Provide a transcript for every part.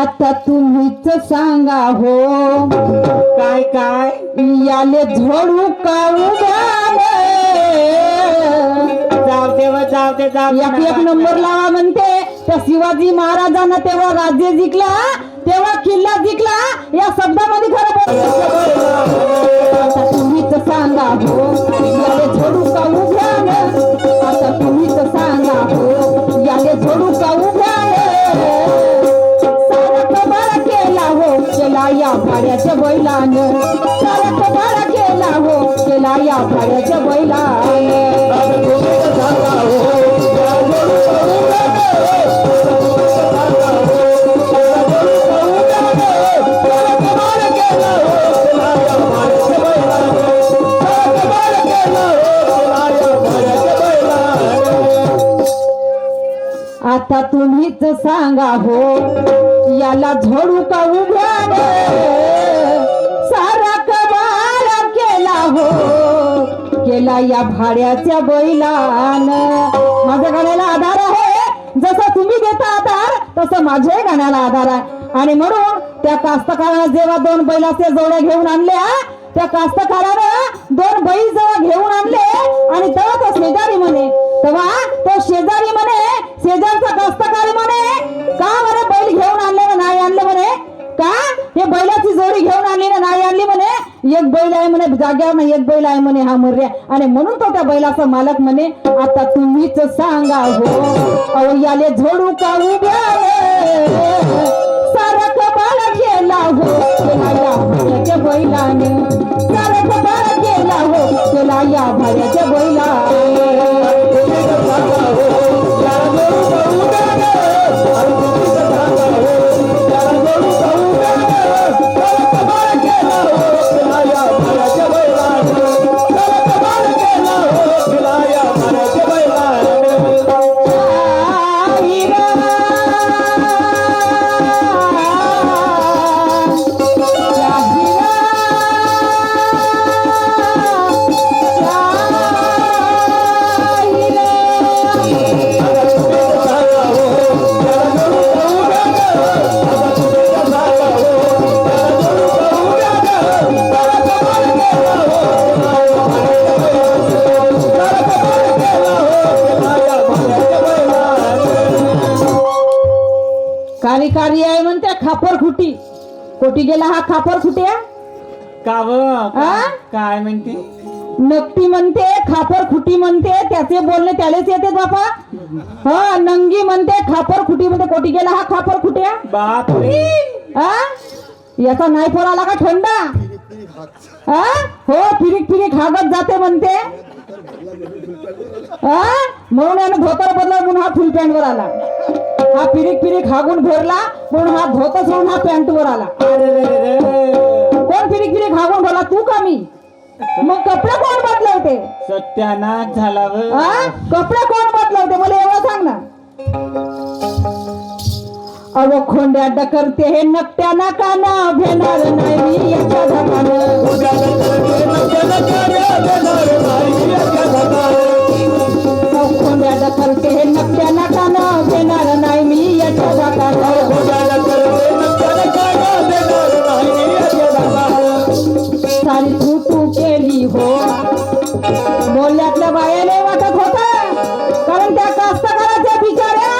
आता तुम्हीच सांगा हो. काय काय? याले झोडू का उभ्याले जाऊ दे व जाऊ दे जाऊ दे. एक एक नंबर लावा म्हणते. त्या शिवाजी महाराजांना तेव्हा राज्य जिंकला तेव्हा किल्ला जिंकला या शब्दामध्ये खरं तुम्हीच सांगा हो. झोडू का उभ्याले आता तुम्हीच सांगा हो याले झोडू का केला हो केला या भाड्याच्या बैलान. सारा कबाडा केला हो केला या भाड्याच्या बैलान. गाड्याच्या बैलान. माझ्या गाण्याला आधार आहे. जसं तुम्ही देता आधार तसं माझ्याही गाण्याला आधार आहे. आणि म्हणून त्या कास्तकारानं जेव्हा दोन बैलाचे जोड्या घेऊन आणल्या त्या कास्तकारानं एक बैल आहे म्हणे जाग्यावर एक बैल आहे म्हणे हा मर्या आणि म्हणून तो त्या बैलाचा मालक म्हणे आता तुम्हीच सांगा हो अहो याले झोडू का उभ्या सारख बाळ केला हो या भाड्याच्या बैलाने. सारख बाळ केला हो केला या भाड्याच्या बैला खुटी. कोटी गेला हा खापर खुट्या? का व आ? काय म्हणते? नकटी म्हणते खापर खुटी म्हणते त्याचे बोलणे त्यालेच येते बापा. हा नंगी म्हणते खापर खुटी म्हणते. कोटी गेला हा खापर खुट्या? बाप रे हा याचा नाही फोर आला का थंडा? हा हो फिरिक फिरिक हागत जाते म्हणते. हा म्हणून यानं धोतर बदला म्हणून हा फुल पॅन्ट वर आला. हा फिरिक फिरिक हागून भरला म्हणून हा धोतर सोडून हा पॅन्ट वर आला. अरे रे रे रे. कोण फिरिक फिरिक हागून भरला? तू का मी? मग कपडे कोण बदलवते? सत्यानाश झाला व हा कपडे कोण बदलवते? मला एवढं सांग ना. अव खोंड्या डकरते हे नकट्या नाकाना. भेणार नाही याच्या अव खोंड्या डकरते हे नकट्या नाकाना. भेणार सारी तू तू केली हो. बोलल्यातल्या वाटत कारण त्या कास्तकाराच्या बिचाऱ्या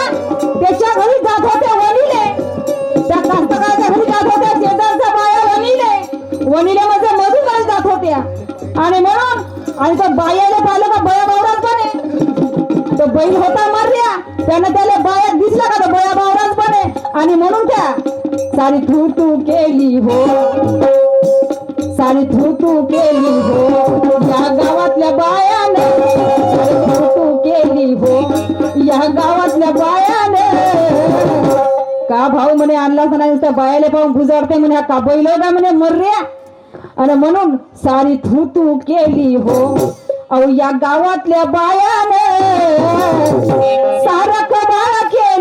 त्याच्या घरी जात होत्या वनिले त्या कास्तकाराच्या घरी जात होत्या शेजारच्या बाया वनिले वनिले म्हणजे मधुकडे जात होत्या. आणि म्हणून आणि तो बायाने पाहिलं का बया बावरात बने. तो बैल होता मारल्या. त्यानं त्याला बाया दिसला का तो बया बावरात आणि म्हणून त्या सारी तू तू केली हो. सारी तू तू केली हो. या गावातल्या बायाने सारी तू तू केली हो. या गावातल्या बायाने का भाऊ म्हणे आणला नाही त्या बायाले पाहून गुजारते म्हणे का बैल का म्हणे मर्या आणि म्हणून सारी तू तू केली हो. अहो या गावातल्या बायाने सारा कबाळा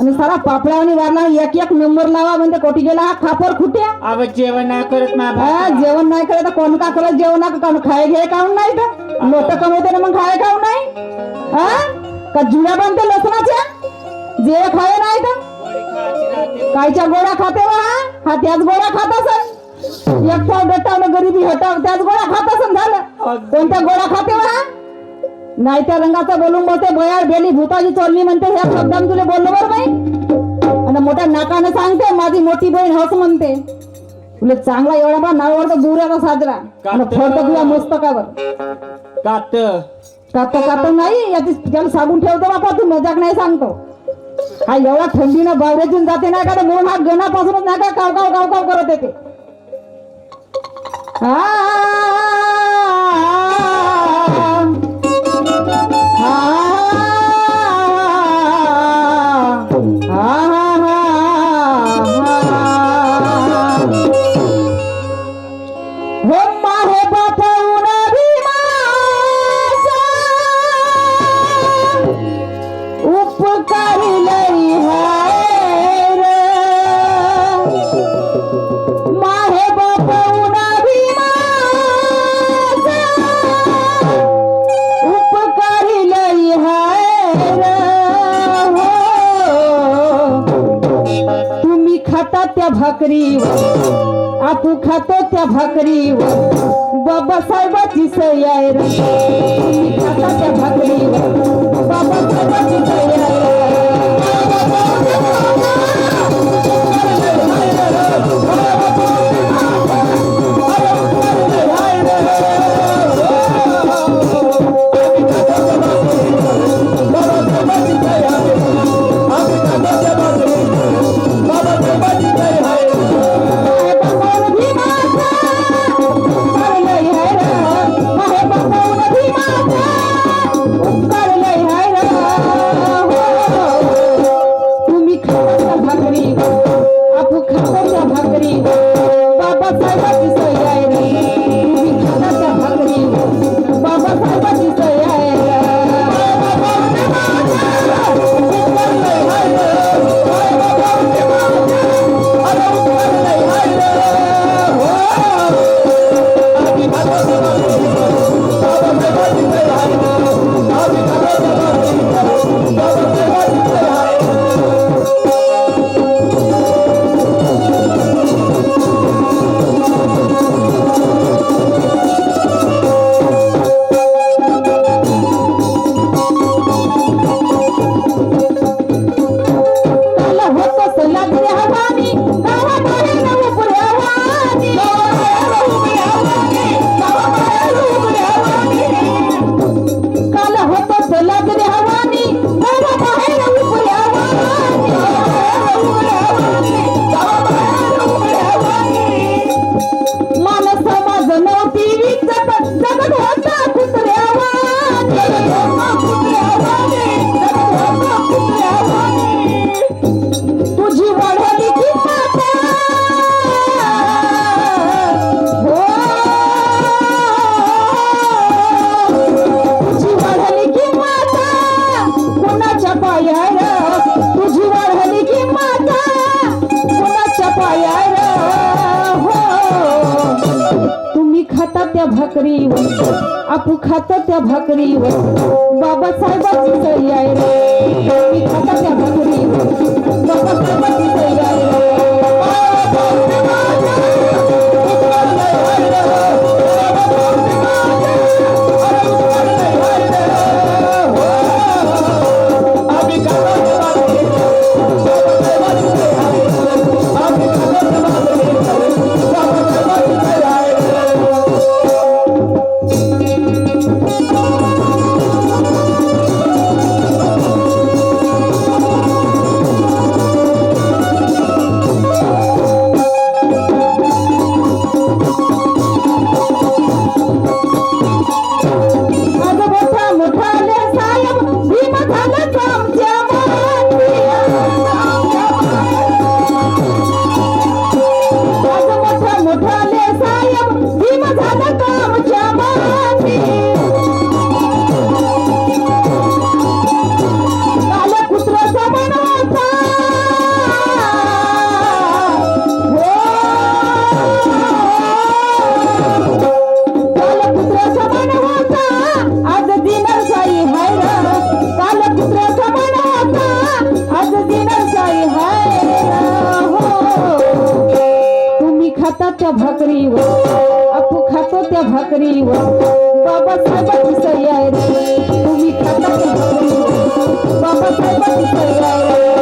आणि सारा पापड्यावानी वारला एक एक नंबर लावा म्हणजे कोटी गेला हा खापर खुट्या? अब जेवण नाही करत हा जेवण नाही करत तर कोण का करत जेवण का काऊन खाय घे काऊन नाही तर? लोट कमवते ना मग खाय काऊन नाही? हा? का जुड्या बांधते लसणाच्या? जे खाय नाही तर? कायच्या गोळ्या खाते वा हा? हा त्याच गोळ्या खात असन. एक पाव गरिबी हटाव त्याच गोळ्या खात असन झालं. कोणत्या गोळ्या खाते वा नाही त्या रंगाचा बोलून बोलते बयाळ बेली भूताची चोरली म्हणते ह्या शब्दाने तुला बोललो बरं बाई? आणि मोठ्या नाकाने सांगते माझी मोठी बहीण हस म्हणते. तुला चांगला एवढा बा नावावर तर बुऱ्याचा साजरा. आणि फळत तुझ्या मस्तकावर. कात कात कात नाही याची त्याला सांगून ठेवतो बापा तू मजाक नाही सांगतो. हा एवढा थंडीनं बावऱ्यातून जाते नाही का हा गणापासूनच नाही का काव काव काव काव करत येते. हो. भाकरीवर. आपू खातो त्या भाकरीवर. बाबासाहेबाची सही आहे रे. तुम्ही खाता त्या भाकरीवर. बाबासाहेबाची सही आहे आपू त्या भाकरीवर बाबासाहेबाची सही आहे रे. हाताच्या भाकरीवर आपू खातो त्या भाकरीवर बाबासाहेबाची सयारी तुम्ही खाता त्या भाकरीवर बाबासाहेबाची सयारी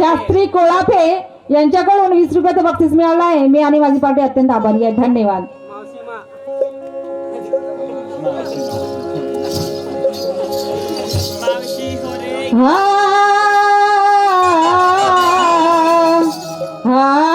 शास्त्री कोळाफे यांच्याकडून वीस रुपयाचं बक्षीस मिळालं आहे मी आणि माझी पार्टी अत्यंत आभारी आहे धन्यवाद हा हा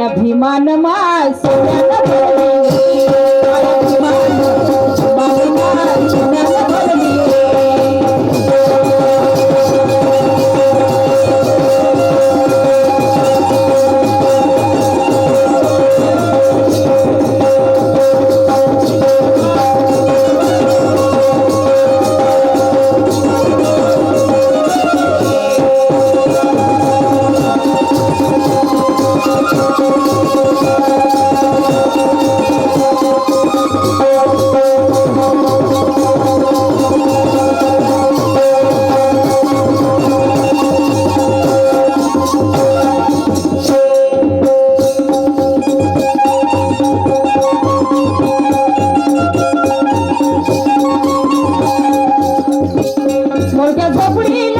माया भीमान मोठ्या झोपडीले होती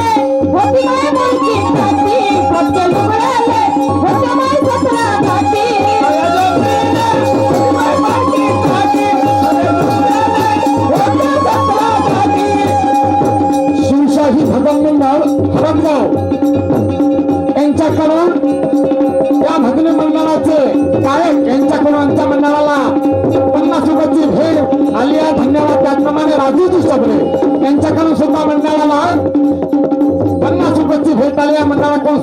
पन्नास रुपयाची भेट आली आहे मंडळाकडून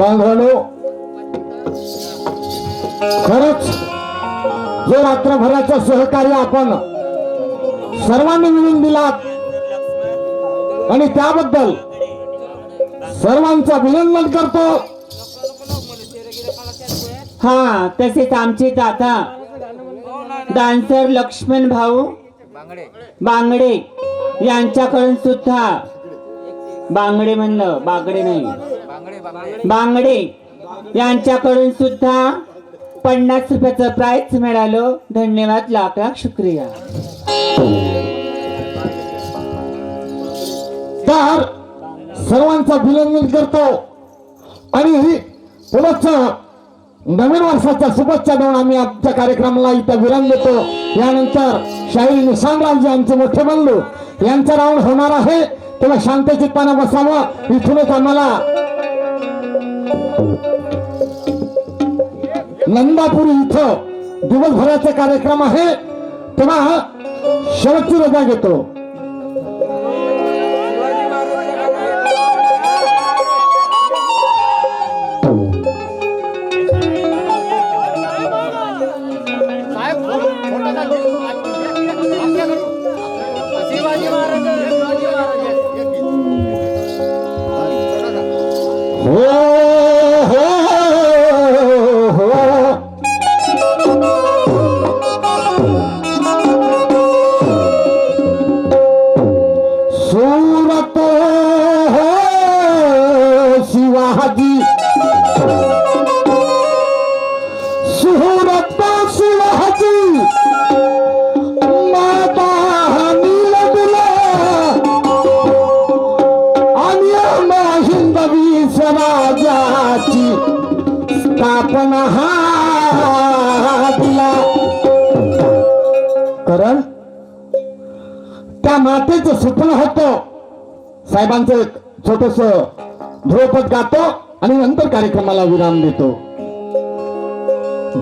बांधवानो खरंच जो रात्रभराचं सहकार्य आपण सर्वांनी मिळून दिलात आणि त्याबद्दल सर्वांचं अभिनंदन करतो. हा तसेच आमचे दादा डान्सर लक्ष्मण भाऊ बांगडे यांच्याकडून सुद्धा बांगडे म्हणलं बागडे नाही. बांगडे यांच्याकडून सुद्धा पन्नास रुपयाचं प्राइज मिळालं. धन्यवाद लाख लाख शुक्रिया. तर सर्वांचं अभिनंदन करतो. आणि पुढच नवीन वर्षाच्या शुभेच्छा देऊन आम्ही आमच्या कार्यक्रमाला इथं विराम देतो. यानंतर शाहीर निशांतरावजी आमचे मोठे बंधू यांचा राऊंड होणार आहे. तेव्हा शांत चित्तानं बसावं. इथूनच आम्हाला नंदापुरी इथं दिवसभराचा कार्यक्रम आहे. तेव्हा शेवटची रजा घेतो. सोबत गातो आणि नंतर कार्यक्रमाला विराम देतो.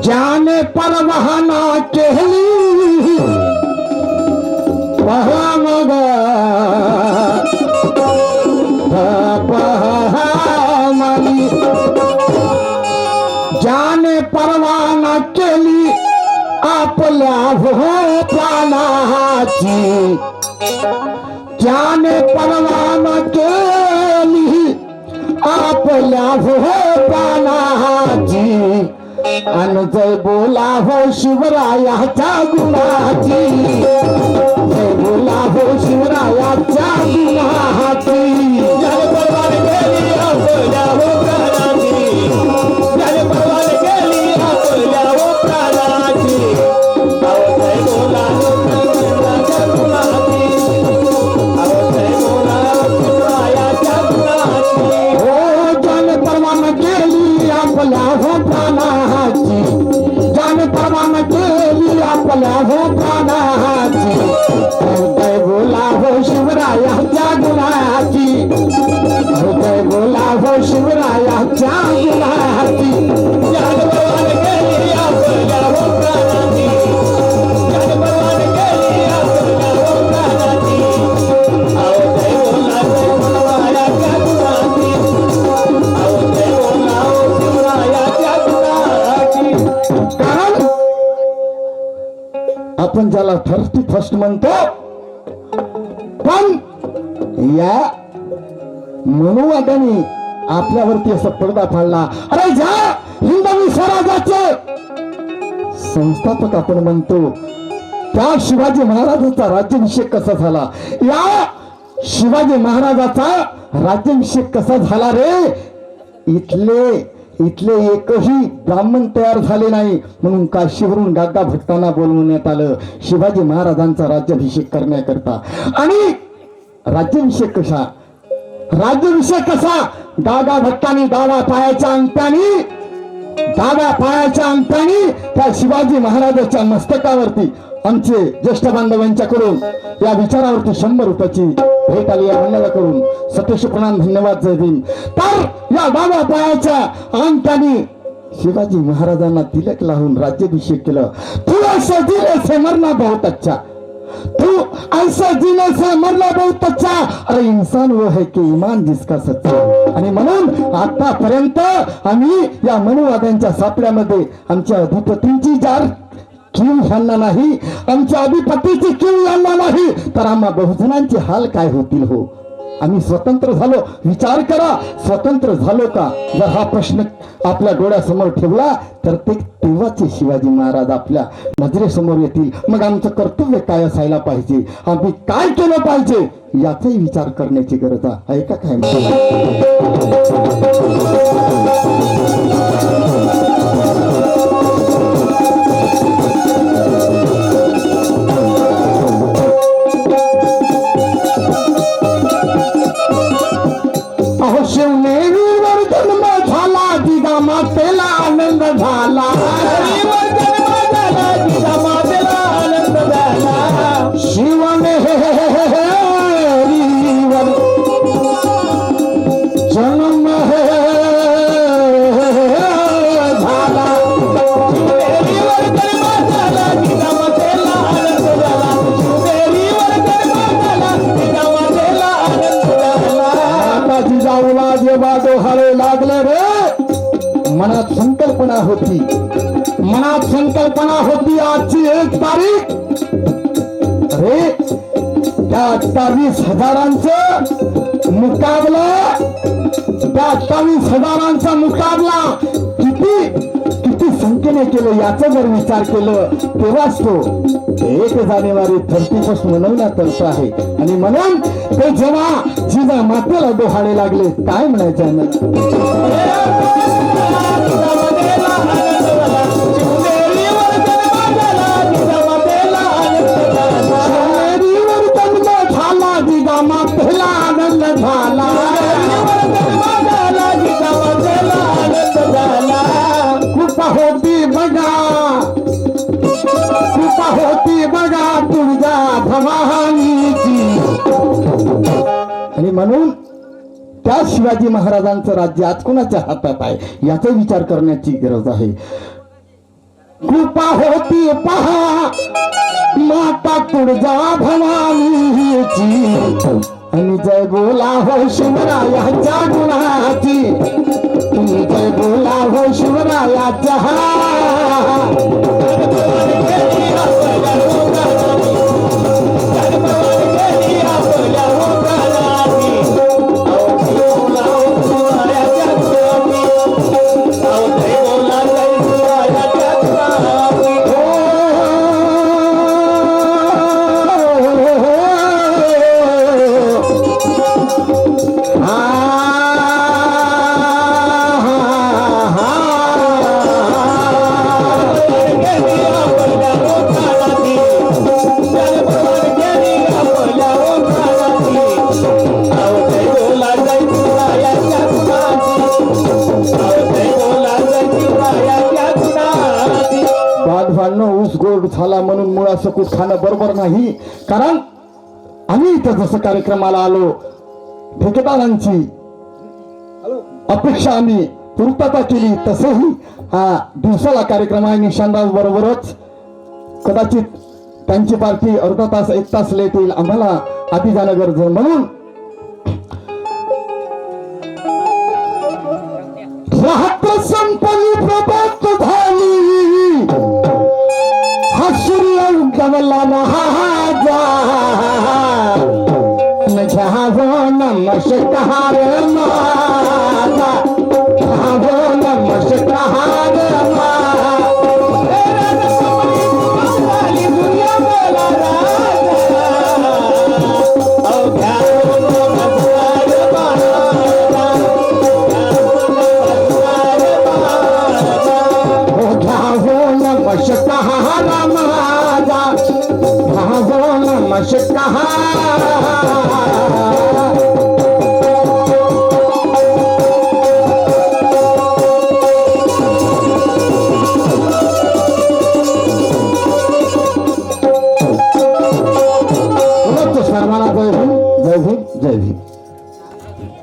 ज्याने परवाना केली पहा मग. ज्याने परवाना केली आपल्या प्राणाची ज्याने परवाना केली आपल्या हो प्राणाची अन जय बोला हो शिवरायाच्या गुणाची जय बोला हो शिवरायाच्या गुणाची जय परवान केली आपल्या हो प्राणाची शिवरायाच्या गुणाची जन परवान आपल्या आपल्या अहो शिवरायाच्या गुणाची अहो शिवरायाच्या गुणाची कारण आपण ज्याला थर्टी फर्स्ट म्हणतो पण या मनुवाद्याने आपल्यावरती असा पडदा फाडला. अरे ज्या हिंदवी स्वराज्याचे. संस्थापक आपण म्हणतो त्या शिवाजी महाराजाचा राज्याभिषेक कसा झाला? या शिवाजी महाराजाचा राज्याभिषेक कसा झाला रे? इथले इथले एकही ब्राह्मण तयार झाले नाही. म्हणून काशीवरून गागा भट्टांना बोलवण्यात आलं शिवाजी महाराजांचा राज्याभिषेक करण्याकरता. आणि राज्याभिषेक कसा? राज्याभिषेक कसा? गागा भक्तांनी दादा पायाच्या अंगठ्यानी दादा पायाच्या अंगठ्यानी त्या शिवाजी महाराजाच्या मस्तकावरती आमचे ज्येष्ठ बांधवांच्याकडून या विचारावरती शंभर रुपयाची भेट आली या करून सतीश प्रणाम धन्यवाद जय भीम. तर या दादा पायाच्या अंगठ्यानी शिवाजी महाराजांना तिलक लावून राज्याभिषेक केलं. तुला असं समरना से बहुत अच्छा. तू ऐसा जीना से मरना बहुत अच्छा अरे इंसान वो है की ईमान जिसका सच्चा. आणि म्हणून आतापर्यंत आम्ही या मनुवाद्यांच्या सापड्यामध्ये आमच्या अधिपतींची जार किव यांना नाही आमच्या अधिपतीची किव यांना नाही तर आम्हा बहुजनांचे हाल काय होतील हो? आम्ही स्वतंत्र झालो. विचार करा स्वतंत्र झालो का? जर हा प्रश्न आपल्या डोळ्यासमोर ठेवला तर ते तेव्हाचे शिवाजी महाराज आपल्या नजरेसमोर येतील. मग आमचं कर्तव्य काय असायला पाहिजे? आम्ही काय केलं पाहिजे? याचाही विचार करण्याची गरज आहे का काय? जिजाऊला जेव्हा डोहाळे लागले रे. मनात संकल्पना होती. मनात संकल्पना होती आजची एक तारीख. अरे त्या अठ्ठावीस हजारांचं मुकाबला त्या अठ्ठावीस हजारांचा मुकाबला किती किती संख्येने केलं याचा जर विचार केलं तेव्हाच तो एक जानेवारी थर्टी फर्स्ट मनवण्यात आहे. आणि म्हणून ते जेव्हा जिजा मातेला डोहाळे लागले. काय म्हणायचं झाला होती बघा. कृपा होती बघा तुळजा भवानीची म्हणून त्या शिवाजी महाराजांचं राज्य आज कोणाच्या हातात आहे याचा विचार करण्याची गरज आहे. कृपा होती पहा माता तुळजा भवानीची. आणि जय बोला हो शिवरायाच्या गुणाची. जय बोला हो शिवरायाच्या असं मुळा झालं बरोबर नाही. कारण आम्ही इथं जसं कार्यक्रमाला आलो ठेकेदारांची अपेक्षा आम्ही पूर्तता केली तसंही हा दिवसाला कार्यक्रम आहे निशानराव बरोबरच. कदाचित त्यांची पार्टी अर्धा तास एक तास लेट येईल आम्हाला आधी जाणं गरज म्हणून বাবলা মহাজা ঝাবো নমস্কার মা